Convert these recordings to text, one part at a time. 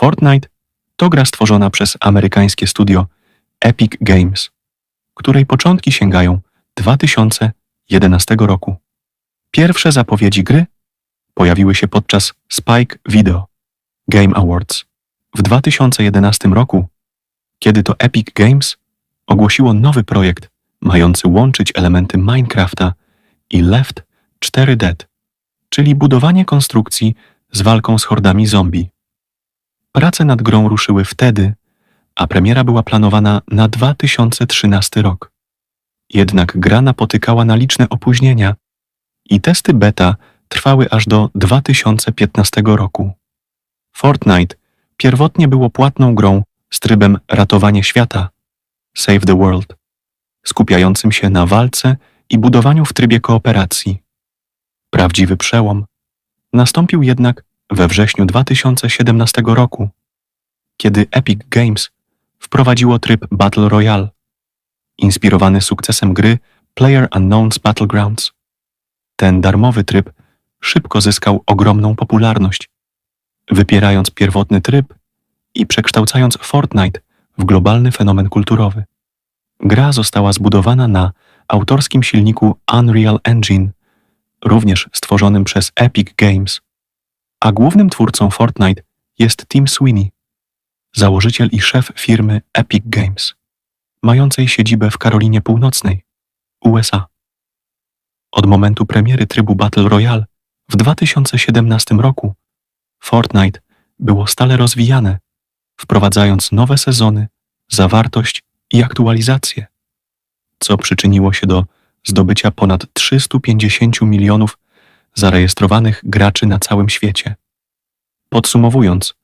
Fortnite to gra stworzona przez amerykańskie studio Epic Games, której początki sięgają 2011 roku. Pierwsze zapowiedzi gry pojawiły się podczas Spike Video Game Awards w 2011 roku, kiedy to Epic Games ogłosiło nowy projekt mający łączyć elementy Minecrafta i Left 4 Dead, czyli budowanie konstrukcji z walką z hordami zombie. Prace nad grą ruszyły wtedy, a premiera była planowana na 2013 rok. Jednak gra napotykała na liczne opóźnienia i testy beta trwały aż do 2015 roku. Fortnite pierwotnie było płatną grą z trybem ratowanie świata, Save the World, skupiającym się na walce i budowaniu w trybie kooperacji. Prawdziwy przełom nastąpił jednak we wrześniu 2017 roku, kiedy Epic Games wprowadziło tryb Battle Royale, inspirowany sukcesem gry Player Unknown's Battlegrounds. Ten darmowy tryb szybko zyskał ogromną popularność, wypierając pierwotny tryb i przekształcając Fortnite w globalny fenomen kulturowy. Gra została zbudowana na autorskim silniku Unreal Engine, również stworzonym przez Epic Games, a głównym twórcą Fortnite jest Tim Sweeney, założyciel i szef firmy Epic Games, mającej siedzibę w Karolinie Północnej, USA. Od momentu premiery trybu Battle Royale w 2017 roku Fortnite było stale rozwijane, wprowadzając nowe sezony, zawartość i aktualizacje, co przyczyniło się do zdobycia ponad 350 milionów zarejestrowanych graczy na całym świecie. Podsumowując,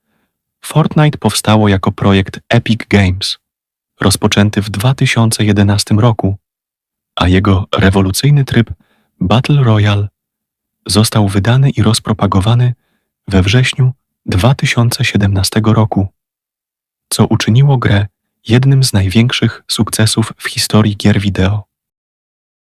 Fortnite powstało jako projekt Epic Games, rozpoczęty w 2011 roku, a jego rewolucyjny tryb Battle Royale został wydany i rozpropagowany we wrześniu 2017 roku, co uczyniło grę jednym z największych sukcesów w historii gier wideo.